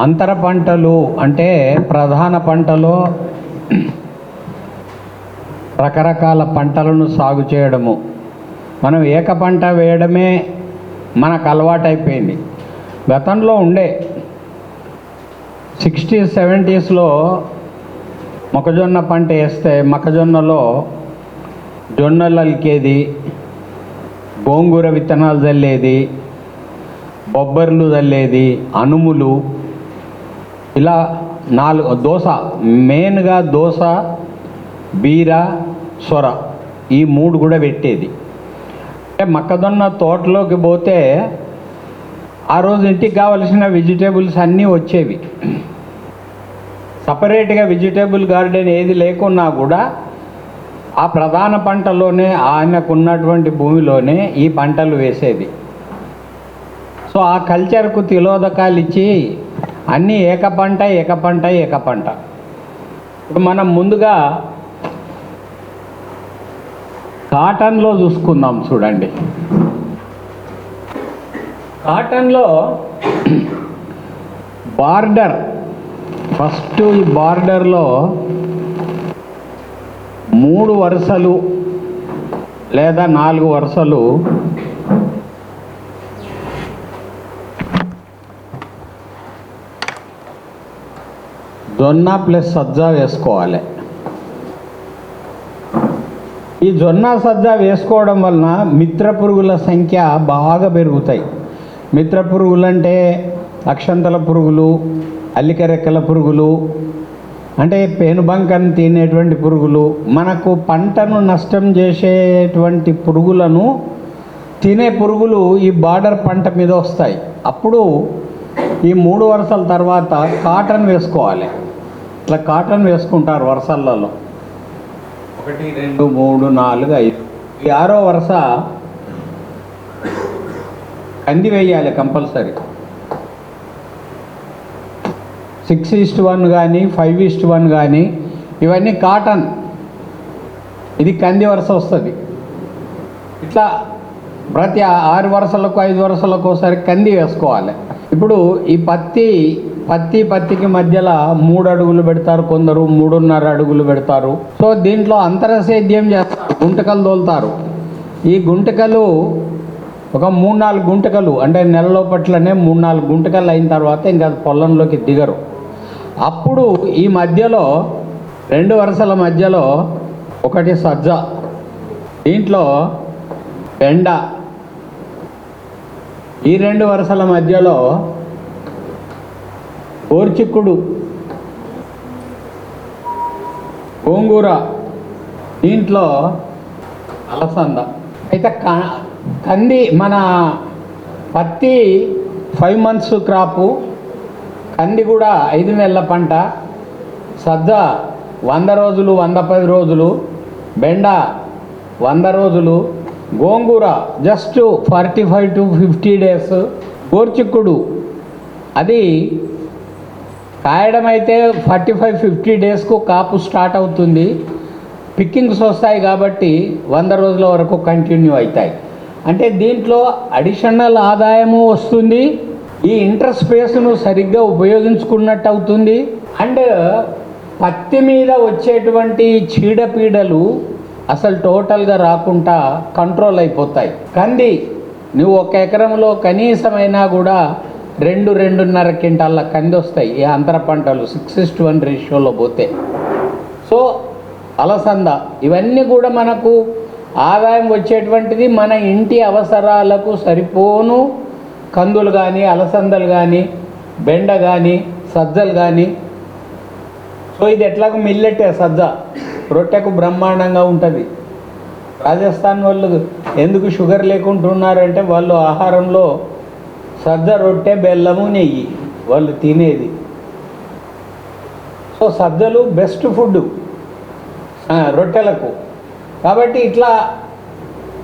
అంతర పంటలు అంటే ప్రధాన పంటలో రకరకాల పంటలను సాగు చేయడము. మనం ఏక పంట వేయడమే మనకు అలవాటైపోయింది. గతంలో ఉండే సిక్స్టీస్ సెవెంటీస్లో మొక్కజొన్న పంట వేస్తే మొక్కజొన్నలో జొన్నలు అలికేది గోంగూర విత్తనాలు చల్లేది బొబ్బర్లు చల్లేది అనుములు ఇలా నాలుగు దోశ మెయిన్గా దోశ బీర సొర ఈ మూడు కూడా పెట్టేది. అంటే మొక్కజొన్న తోటలోకి పోతే ఆ రోజు ఇంటికి కావలసిన వెజిటేబుల్స్ అన్నీ వచ్చేవి. సపరేట్గా వెజిటేబుల్ గార్డెన్ ఏది లేకున్నా కూడా ఆ ప్రధాన పంటలోనే ఆయనకు ఉన్నటువంటి భూమిలోనే ఈ పంటలు వేసేది. సో ఆ కల్చర్కు తిలోదకాలు ఇచ్చి అన్నీ ఏక పంట ఏక పంట ఏక పంట. ఇప్పుడు మనం ముందుగా కాటన్లో చూసుకుందాం చూడండి. కాటన్లో బార్డర్ ఫస్ట్ ఈ బార్డర్లో మూడు వరుసలు లేదా నాలుగు వరుసలు జొన్న ప్లస్ సజ్జా వేసుకోవాలి. ఈ జొన్న సజ్జ వేసుకోవడం వలన మిత్ర పురుగుల సంఖ్య బాగా పెరుగుతాయి. మిత్ర పురుగులు అంటే అక్షంతల పురుగులు అల్లికరెక్కల పురుగులు అంటే పేనుబంకను తినేటువంటి పురుగులు మనకు పంటను నష్టం చేసేటువంటి పురుగులను తినే పురుగులు ఈ బార్డర్ పంట మీద వస్తాయి. అప్పుడు ఈ మూడు వరుసల తర్వాత కాటన్ వేసుకోవాలి. ఇట్లా కాటన్ వేసుకుంటారు వరుసలలో. ఒకటి రెండు మూడు నాలుగు ఐదు. ఈ ఆరో వరుస కంది వేయాలి కంపల్సరీ. సిక్స్ ఈస్ట్ వన్ కానీ ఫైవ్ ఈస్ట్ వన్ కానీ ఇవన్నీ కాటన్. ఇది కంది వరుస వస్తుంది. ఇట్లా ప్రతి ఆరు వరుసలకు ఐదు వరుసలకు ఒకసారి కంది వేసుకోవాలి. ఇప్పుడు ఈ పత్తి పత్తి పత్తికి మధ్యలో మూడు అడుగులు పెడతారు కొందరు మూడున్నర అడుగులు పెడతారు. సో దీంట్లో అంతర సేద్యం చేస్తారు గుంటకలు తోలుతారు. ఈ గుంటకలు ఒక మూడు నాలుగు గుంటకలు అంటే నెలలో పట్లనే మూడు నాలుగు గుంటకలు అయిన తర్వాత ఇంకా పొలంలోకి దిగరు. అప్పుడు ఈ మధ్యలో రెండు వరుసల మధ్యలో ఒకటి సజ్జ దీంట్లో బెండ ఈ రెండు వరుసల మధ్యలో ఓర్చిక్కుడు గోంగూర దీంట్లో అలసంద. అయితే క- కంది మన పత్తి ఫైవ్ మంత్స్ క్రాపు కంది కూడా ఐదు నెలల పంట సద్ద వంద రోజులు వంద పది రోజులు బెండ వంద రోజులు గోంగూర just forty five to fifty days గోర్చిక్కుడు. అది కాయడం అయితే ఫార్టీ ఫైవ్ ఫిఫ్టీ డేస్కు కాపు స్టార్ట్ అవుతుంది. పిక్కింగ్స్ వస్తాయి కాబట్టి వంద రోజుల వరకు కంటిన్యూ అవుతాయి. అంటే దీంట్లో అడిషనల్ ఆదాయము వస్తుంది. ఈ ఇంటర్ స్పేస్ను సరిగ్గా ఉపయోగించుకున్నట్టు అవుతుంది. అండ్ పత్తి మీద వచ్చేటువంటి చీడపీడలు అసలు టోటల్గా రాకుండా కంట్రోల్ అయిపోతాయి. కంది నువ్వు ఒక ఎకరంలో కనీసమైనా కూడా రెండు రెండున్నర క్వింటాల కంది వస్తాయి ఈ అంతర పంటలు సిక్స్ ఇస్ట్ వన్ రేషియోలో పోతే. సో అలసంద ఇవన్నీ కూడా మనకు ఆదాయం వచ్చేటువంటిది మన ఇంటి అవసరాలకు సరిపోను. కందులు కానీ అలసందలు కానీ బెండ కానీ సజ్జలు కానీ సో ఇది ఎట్లాగో మిల్లెట్ సజ్జ. రొట్టెకు బ్రహ్మాండంగా ఉంటుంది. రాజస్థాన్ వాళ్ళు ఎందుకు షుగర్ లేకుంటున్నారంటే వాళ్ళు ఆహారంలో సజ్జ రొట్టె బెల్లము నెయ్యి వాళ్ళు తినేది. సో సజ్జలు బెస్ట్ ఫుడ్ రొట్టెలకు. కాబట్టి ఇట్లా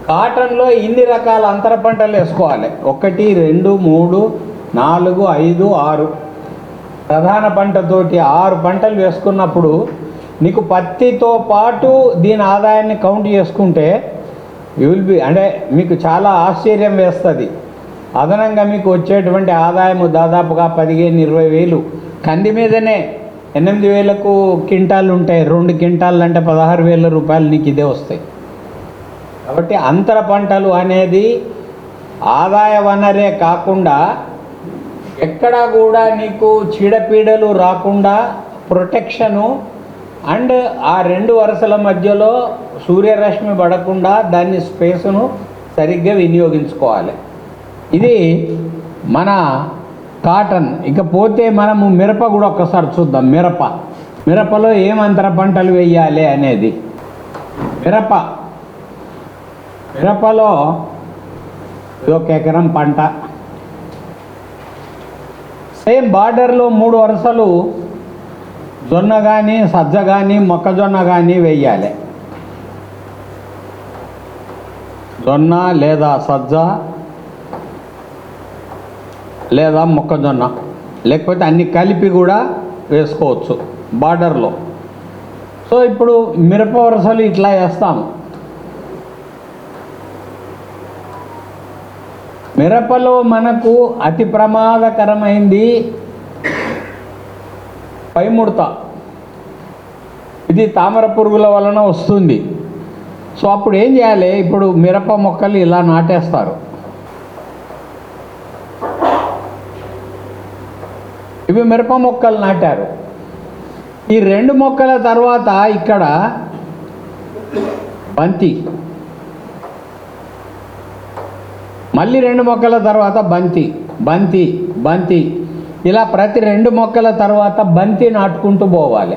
కాటన్లో ఇన్ని రకాల అంతర పంటలు వేసుకోవాలి. ఒకటి రెండు మూడు నాలుగు ఐదు ఆరు. ప్రధాన పంటతోటి ఆరు పంటలు వేసుకున్నప్పుడు నీకు పత్తితో పాటు దీని ఆదాయాన్ని కౌంట్ చేసుకుంటే యూ విల్ బి అంటే మీకు చాలా ఆశ్చర్యం వేస్తుంది. అదనంగా మీకు వచ్చేటువంటి ఆదాయము దాదాపుగా పదిహేను ఇరవై వేలు. కంది మీదనే ఎనిమిది వేలకు క్వింటాలు ఉంటాయి రెండు క్వింటాలు అంటే పదహారు వేల రూపాయలు నీకు ఇదే వస్తాయి. కాబట్టి అంతర పంటలు అనేది ఆదాయ వనరే కాకుండా ఎక్కడా కూడా నీకు చీడపీడలు రాకుండా ప్రొటెక్షను అండ్ ఆ రెండు వరుసల మధ్యలో సూర్యరశ్మి పడకుండా దాన్ని స్పేసును సరిగ్గా వినియోగించుకోవాలి. ఇది మన కాటన్. ఇకపోతే మనము మిరప కూడా ఒక్కసారి చూద్దాం. మిరప. మిరపలో ఏం అంతర పంటలు వేయాలి అనేది? మిరప. మిరపలో ఒక ఎకరం పంట. సేమ్ బార్డర్లో మూడు వరుసలు జొన్న కానీ సజ్జ కానీ మొక్కజొన్న కానీ వేయాలి. జొన్న లేదా సజ్జ లేదా మొక్కజొన్న లేకపోతే అన్ని కలిపి కూడా వేసుకోవచ్చు బార్డర్లో. సో ఇప్పుడు మిరప వరుసలు ఇట్లా వేస్తాము మిరపలో మనకు అతి ప్రమాదకరమైంది పైముడత. ఇది తామర పురుగుల వలన వస్తుంది. సో అప్పుడు ఏం చేయాలి? ఇప్పుడు మిరప మొక్కలు ఇలా నాటేస్తారు. ఇవి మిరప మొక్కలు నాటారు. ఈ రెండు మొక్కల తర్వాత ఇక్కడ బంతి. మళ్ళీ రెండు మొక్కల తర్వాత బంతి. బంతి బంతి. ఇలా ప్రతి రెండు మొక్కల తర్వాత బంతి నాటుకుంటూ పోవాలి.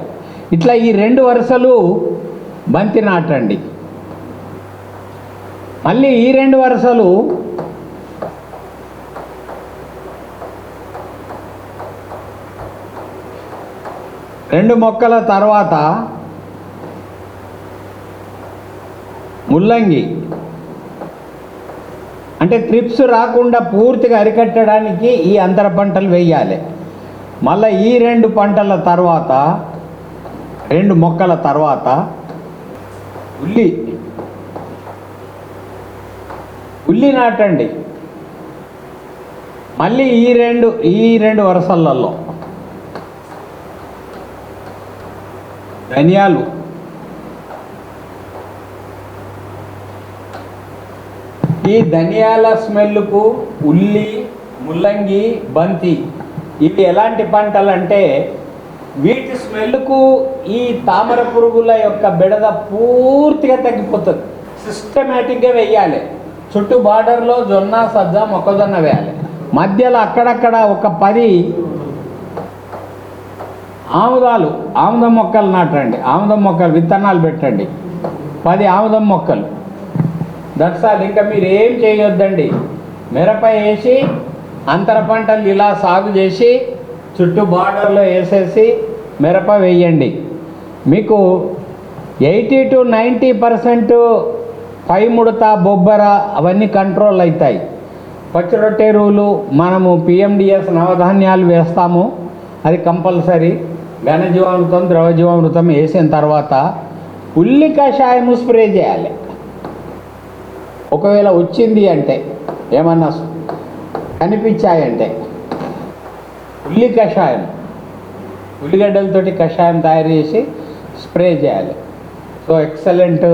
ఇట్లా ఈ రెండు వరుసలు బంతి నాటండి. మళ్ళీ ఈ రెండు వరుసలు రెండు మొక్కల తర్వాత ముల్లంగి. అంటే ట్రిప్స్ రాకుండా పూర్తిగా అరికట్టడానికి ఈ అంతర పంటలు వేయాలి. మళ్ళీ ఈ రెండు పంటల తర్వాత రెండు మొక్కల తర్వాత ఉల్లి. ఉల్లి నాటండి. మళ్ళీ ఈ రెండు ఈ రెండు వరుసలలో ధనియాలు. ఈ ధనియాల స్మెల్కు ఉల్లి ముల్లంగి బంతి ఇవి ఎలాంటి పంటలు అంటే వీటి స్మెల్కు ఈ తామర పురుగుల యొక్క బెడద పూర్తిగా తగ్గిపోతుంది. సిస్టమేటిక్గా వేయాలి. చుట్టూ బార్డర్లో జొన్న సజ్జ మొక్కజొన్న వేయాలి. మధ్యలో అక్కడక్కడ ఒక పది ఆముదాలు ఆముదం మొక్కలు నాటండి. ఆముదం మొక్కలు విత్తనాలు పెట్టండి. పది ఆముదం మొక్కలు. దట్స్ ఇంకా మీరు ఏం చేయొద్దండి? మిరప వేసి అంతర పంటలు ఇలా సాగు చేసి చుట్టూ బార్డర్లో వేసేసి మిరప వేయండి. మీకు ఎయిటీ టు నైంటీ పర్సెంట్ పై ముడత బొబ్బర అవన్నీ కంట్రోల్ అవుతాయి. పచ్చిరొట్టె ఎరువులు మనము పిఎండిఎస్ నవధాన్యాలు వేస్తాము. అది కంపల్సరీ. ఘనజీవామృతం ద్రవజీవామృతం వేసిన తర్వాత ఉల్లి కషాయము స్ప్రే చేయాలి. ఒకవేళ వచ్చింది అంటే ఏమన్నా కనిపించాయంటే ఉల్లి కషాయం ఉల్లిగడ్డలతోటి కషాయం తయారు చేసి స్ప్రే చేయాలి. సో ఎక్సలెంట్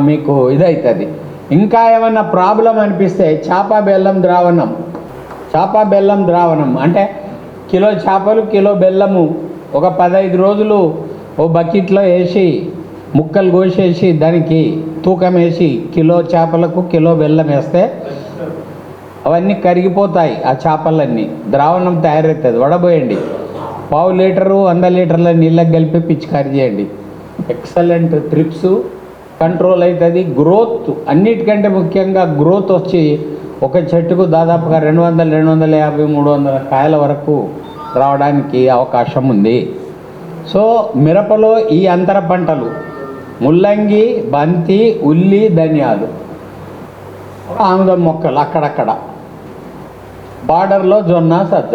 మీకు ఇదవుతుంది ఇంకా ఏమన్నా ప్రాబ్లం అనిపిస్తే చేప బెల్లం ద్రావణం చేప బెల్లం ద్రావణం అంటే కిలో చేపలు కిలో బెల్లము ఒక పదహైదు రోజులు ఓ బకెట్లో వేసి ముక్కలు కోసేసి దానికి తూకం వేసి కిలో చేపలకు కిలో బెల్లం వేస్తే అవన్నీ కరిగిపోతాయి ఆ చేపలన్నీ. ద్రావణం తయారవుతుంది వడబోయండి. పావు లీటరు వంద లీటర్ల నీళ్ళకి కలిపి పిచికారి చేయండి. ఎక్సలెంట్ ట్రిప్స్ కంట్రోల్ అవుతుంది గ్రోత్ అన్నిటికంటే ముఖ్యంగా గ్రోత్ వచ్చి ఒక చెట్టుకు దాదాపుగా రెండు వందల రెండు వందల యాభై మూడు వందల కాయల వరకు రావడానికి అవకాశం ఉంది. సో మిరపలో ఈ అంతర పంటలు ముల్లంగి బంతి ఉల్లి ధనియాలు. ఆముదం మొక్కలు అక్కడక్కడ. బార్డర్లో జొన్న సజ్జ.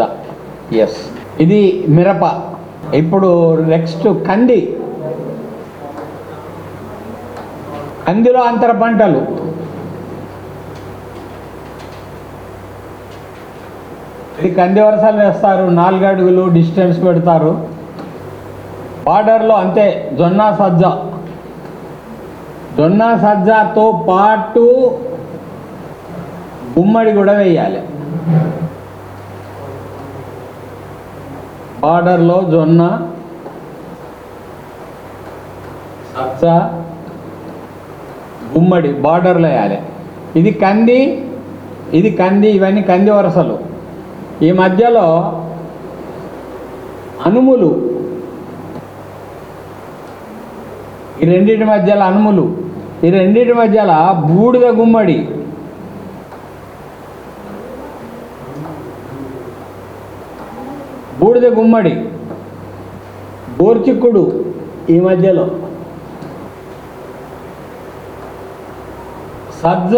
ఎస్ ఇది మిరప. ఇప్పుడు నెక్స్ట్ కంది. కందిలో అంతర పంటలు. ఇది కంది వరసలు వేస్తారు. నాలుగు అడుగులు డిస్టెన్స్ పెడతారు. బార్డర్లో అంతే. జొన్న సజ్జ. జొన్న సజ్జతో పాటు గుమ్మడి కూడా వేయాలి. బార్డర్లో జొన్న సజ్జ గుమ్మడి బార్డర్లో వేయాలి. ఇది కంది ఇది కంది ఇవన్నీ కంది వరసలు. ఈ మధ్యలో అనుములు ఈ రెండింటి మధ్యలో అనుములు ఈ రెండింటి మధ్యలో బూడిద గుమ్మడి. బూడిద గుమ్మడి బోర్చిక్కుడు ఈ మధ్యలో. సజ్జ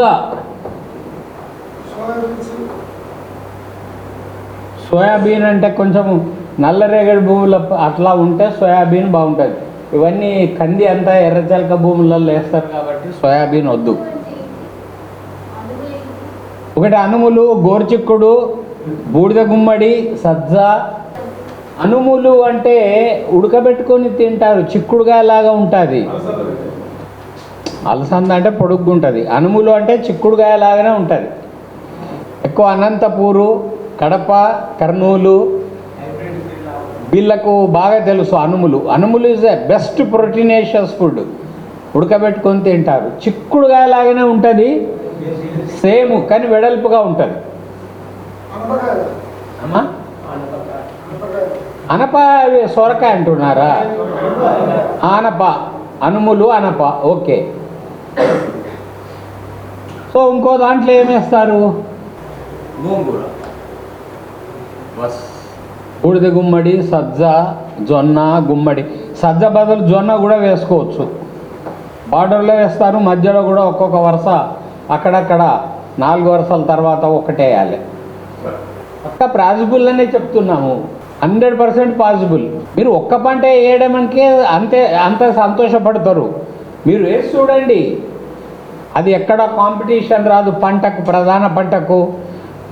సోయాబీన్ అంటే కొంచెం నల్లరేగడి భూముల అట్లా ఉంటే సోయాబీన్ బాగుంటుంది. ఇవన్నీ కంది అంతా ఎర్రచలక భూములలో వేస్తారు కాబట్టి సోయాబీన్ వద్దు. ఒకటి అనుములు గోర్చిక్కుడు బూడిద గుమ్మడి సజ్జ. అనుములు అంటే ఉడకబెట్టుకొని తింటారు చిక్కుడుగాయలాగా ఉంటుంది. అలసంద అంటే పొడుగ్గుంటుంది. అనుములు అంటే చిక్కుడుగాయలాగానే ఉంటుంది. ఎక్కువ అనంతపూరు కడప కర్నూలు వీళ్ళకు బాగా తెలుసు అనుములు. అనుములు is a best proteinaceous food ఉడకబెట్టుకొని తింటారు. చిక్కుడుగాయలాగానే ఉంటుంది. సేమ్ కానీ వెడల్పుగా ఉంటుంది. అనప అవి సొరకాయ అంటున్నారా? ఆనప అనుములు అనప. ఓకే. సో ఇంకో దాంట్లో ఏమేస్తారు గోంగూర. బస్. బూడిద గుమ్మడి సజ్జ జొన్న గుమ్మడి. సజ్జ బదులు జొన్న కూడా వేసుకోవచ్చు. బార్డర్లో వేస్తారు మధ్యలో కూడా ఒక్కొక్క వరుస అక్కడక్కడ నాలుగు వరుసల తర్వాత ఒకటే వేయాలి. పక్క పాసిబుల్ అనే చెప్తున్నాము. హండ్రెడ్ పర్సెంట్ పాసిబుల్ మీరు ఒక్క పంట వేయడానికి అంతే అంత సంతోషపడతారు. మీరు వేసి చూడండి. అది ఎక్కడ కాంపిటీషన్ రాదు పంటకు ప్రధాన పంటకు.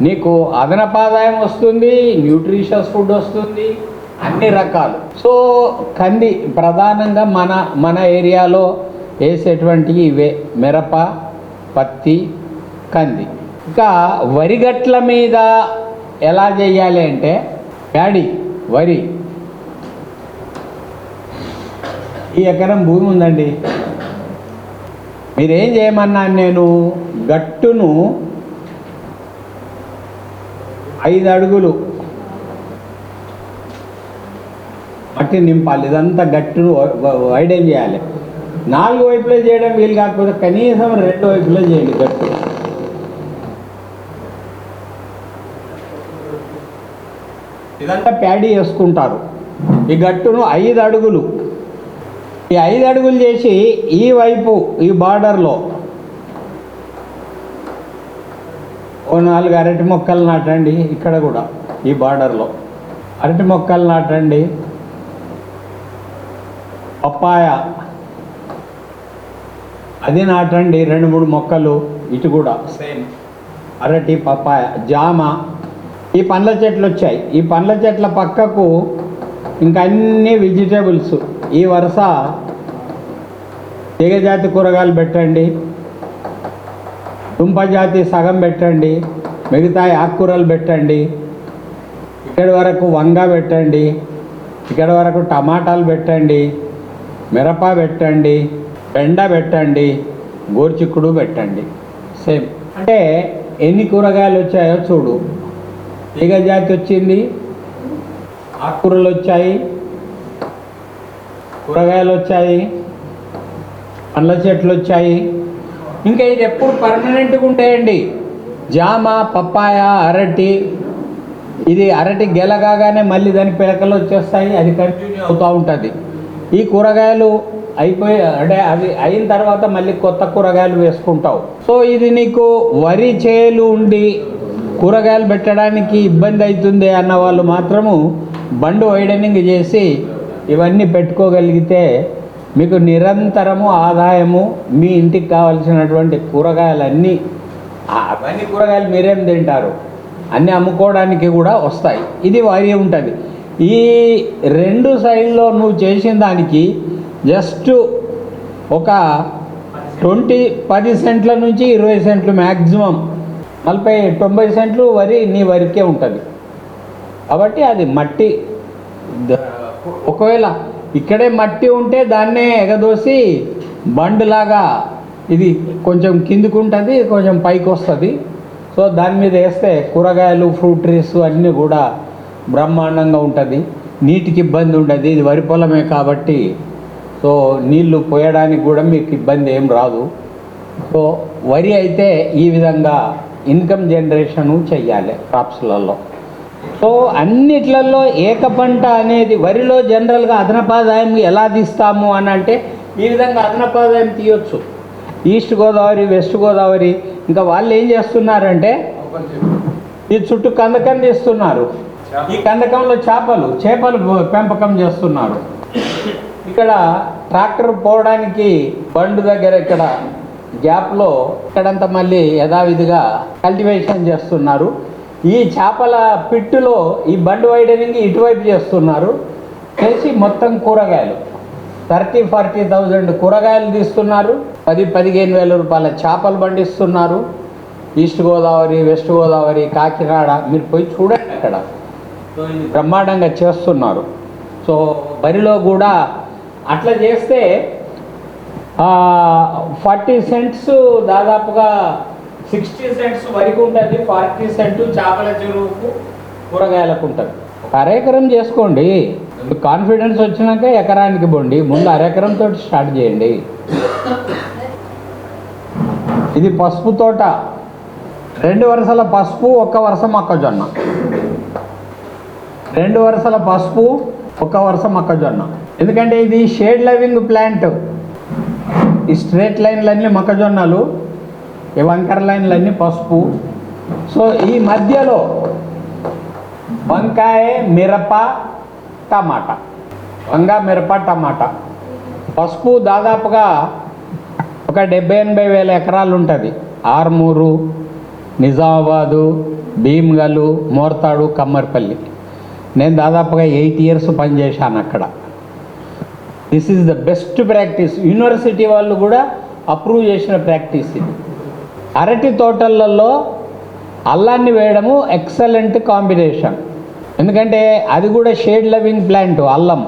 నీకు అదనపు ఆదాయం వస్తుంది న్యూట్రిషియస్ ఫుడ్ వస్తుంది అన్ని రకాలు. సో కంది ప్రధానంగా మన మన ఏరియాలో వేసేటువంటి ఇవే మిరప పత్తి కంది. ఇంకా వరిగట్ల మీద ఎలా చేయాలి అంటే ప్యాడీ వరి. ఈ ఎకరం భూమి ఉందండి. మీరేం చేయమన్నాను నేను? గట్టును ఐదు అడుగులు మట్టి నింపాలి ఇదంతా గట్టును వ- వైడెన్ చేయాలి. నాలుగు వైపులే చేయడం వీలు కాకపోతే కనీసం రెండు వైపులే చేయండి గట్టు. ఇదంతా ప్యాడీ వేసుకుంటారు ఈ గట్టును ఐదు అడుగులు ఈ ఐదు అడుగులు చేసి ఈ వైపు ఈ బార్డర్లో ఓ నాలుగు అరటి మొక్కలు నాటండి ఇక్కడ కూడా ఈ బార్డర్లో. అరటి మొక్కలు నాటండి. పప్పాయ. అది నాటండి రెండు మూడు మొక్కలు ఇటు కూడా. సేమ్ అరటి పప్పాయ జామ. ఈ పండ్ల చెట్లు వచ్చాయి. ఈ పండ్ల చెట్ల పక్కకు ఇంకా అన్ని వెజిటేబుల్స్. ఈ వరుస తీగజాతి కూరగాయలు పెట్టండి. దుంప జాతి సగం పెట్టండి మిగతా ఆకుకూరలు పెట్టండి ఇక్కడి వరకు వంగ పెట్టండి ఇక్కడ వరకు టమాటాలు పెట్టండి మిరప పెట్టండి బెండ పెట్టండి గోర్చిక్కుడు పెట్టండి. సేమ్ అంటే ఎన్ని కూరగాయలు వచ్చాయో చూడు. తీగ జాతి వచ్చింది ఆకుకూరలు వచ్చాయి కూరగాయలు వచ్చాయి పండ్ల చెట్లు వచ్చాయి ఇంకా ఇది ఎప్పుడు పర్మనెంట్గా ఉంటాయండి. జామ పప్పాయ అరటి. ఇది అరటి గెల కాగానే మళ్ళీ దాని పిలకలు వచ్చేస్తాయి అది కంటిన్యూ అవుతూ ఉంటుంది. ఈ కూరగాయలు అయిపోయి అంటే అవి అయిన తర్వాత మళ్ళీ కొత్త కూరగాయలు వేసుకుంటావు. సో ఇది నీకు వరి చేలు ఉండి కూరగాయలు పెట్టడానికి ఇబ్బంది అవుతుంది అన్న వాళ్ళు మాత్రము బండు వైడనింగ్ చేసి ఇవన్నీ పెట్టుకోగలిగితే మీకు నిరంతరము ఆదాయము మీ ఇంటికి కావలసినటువంటి కూరగాయలన్నీ అవన్నీ కూరగాయలు మీరేం తింటారు? అన్నీ అమ్ముకోవడానికి కూడా వస్తాయి. ఇది వరి ఉంటుంది. ఈ రెండు సైడ్లో నువ్వు చేసిన దానికి జస్ట్ ఒక ట్వంటీ పది సెంట్ల నుంచి ఇరవై సెంట్లు మ్యాక్సిమం నలభై తొంభై సెంట్లు వరి నీ వరికే ఉంటుంది. కాబట్టి అది మట్టి. ఒకవేళ ఇక్కడే మట్టి ఉంటే దాన్నే ఎగదోసి బండ్లాగా ఇది కొంచెం కిందికి ఉంటుంది కొంచెం పైకి వస్తుంది సో దాని మీద వేస్తే కూరగాయలు ఫ్రూట్ ట్రీస్ అన్నీ కూడా బ్రహ్మాండంగా ఉంటుంది. నీటికి ఇబ్బంది ఉండదు ఇది వరి పొలమే కాబట్టి. సో నీళ్ళు పోయడానికి కూడా మీకు ఇబ్బంది ఏం రాదు. సో వరి అయితే ఈ విధంగా ఇన్కమ్ జనరేషను చెయ్యాలి క్రాప్స్లలో సో అన్నిట్లలో ఏక పంట అనేది వరిలో జనరల్గా అదనపాదాయం ఎలా తీస్తాము అని అంటే ఈ విధంగా అదనపాదాయం తీయొచ్చు. ఈస్ట్ గోదావరి వెస్ట్ గోదావరి ఇంకా వాళ్ళు ఏం చేస్తున్నారంటే ఈ చుట్టూ కందకం తీస్తున్నారు. ఈ కందకంలో చేపలు చేపలు పెంపకం చేస్తున్నారు. ఇక్కడ ట్రాక్టర్ పోవడానికి బండు దగ్గర ఇక్కడ గ్యాప్లో ఇక్కడంతా మళ్ళీ యథావిధిగా కల్టివేషన్ చేస్తున్నారు. ఈ చేపల పిట్టులో ఈ బండి వైడనింగ్ ఇటువైపు చేస్తున్నారు. చేసి మొత్తం కూరగాయలు. థర్టీ ఫార్టీ థౌజండ్ కూరగాయలు తీస్తున్నారు. పది పదిహేను వేల రూపాయల చేపలు పండిస్తున్నారు. ఈస్ట్ గోదావరి వెస్ట్ గోదావరి కాకినాడ మీరు పోయి చూడండి అక్కడ. బ్రహ్మాండంగా చేస్తున్నారు. సో వరిలో కూడా అట్లా చేస్తే ఫార్టీ సెంట్స్ దాదాపుగా సిక్స్టీ సెంట్స్ వరకు ఉంటుంది ఫార్టీ సెంట్ చేపల చెరువుకు కూరగాయలకు ఉంటుంది. ఒక అరెకరం చేసుకోండి. కాన్ఫిడెన్స్ వచ్చినాక ఎకరానికి పోండి ముందు అరెకరంతో స్టార్ట్ చేయండి. ఇది పసుపు తోట. రెండు వరుసల పసుపు ఒక్క వరుస మొక్కజొన్న. రెండు వరుసల పసుపు ఒక వరుస మొక్కజొన్న. ఎందుకంటే ఇది షేడ్ లవింగ్ ప్లాంట్. ఈ స్ట్రేట్ లైన్లన్నీ మొక్కజొన్నలు. ఈ వంకర లైన్లన్నీ పసుపు. సో ఈ మధ్యలో వంకాయ మిరప టమాటా. వంగ మిరప టమాటా. పసుపు దాదాపుగా ఒక డెబ్బై ఎనభై వేల ఎకరాలు ఉంటుంది ఆర్మూరు నిజామాబాదు భీమ్గలు మోర్తాడు కమ్మర్పల్లి. నేను దాదాపుగా ఎయిట్ ఇయర్స్ పనిచేశాను అక్కడ. This is the best practice university వాళ్ళు కూడా అప్రూవ్ చేసిన ప్రాక్టీస్ ఇది. అరటి తోటలలో అల్లాన్ని వేయడము ఎక్సలెంట్ కాంబినేషన్. ఎందుకంటే అది కూడా షేడ్ లవింగ్ ప్లాంట్ అల్లం.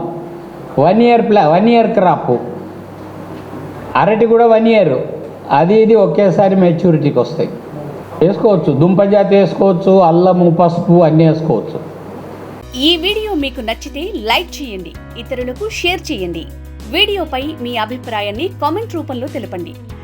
వన్ ఇయర్ ప్లా వన్ ఇయర్ క్రాప్. అరటి కూడా వన్ ఇయర్. అది ఇది ఒకేసారి మెచ్యూరిటీకి వస్తాయి. వేసుకోవచ్చు దుంపజాతి వేసుకోవచ్చు అల్లము పసుపు అన్నీ వేసుకోవచ్చు. ఈ వీడియో మీకు నచ్చితే లైక్ చేయండి ఇతరులకు షేర్ చేయండి. వీడియోపై మీ అభిప్రాయాన్ని కామెంట్ రూపంలో తెలపండి.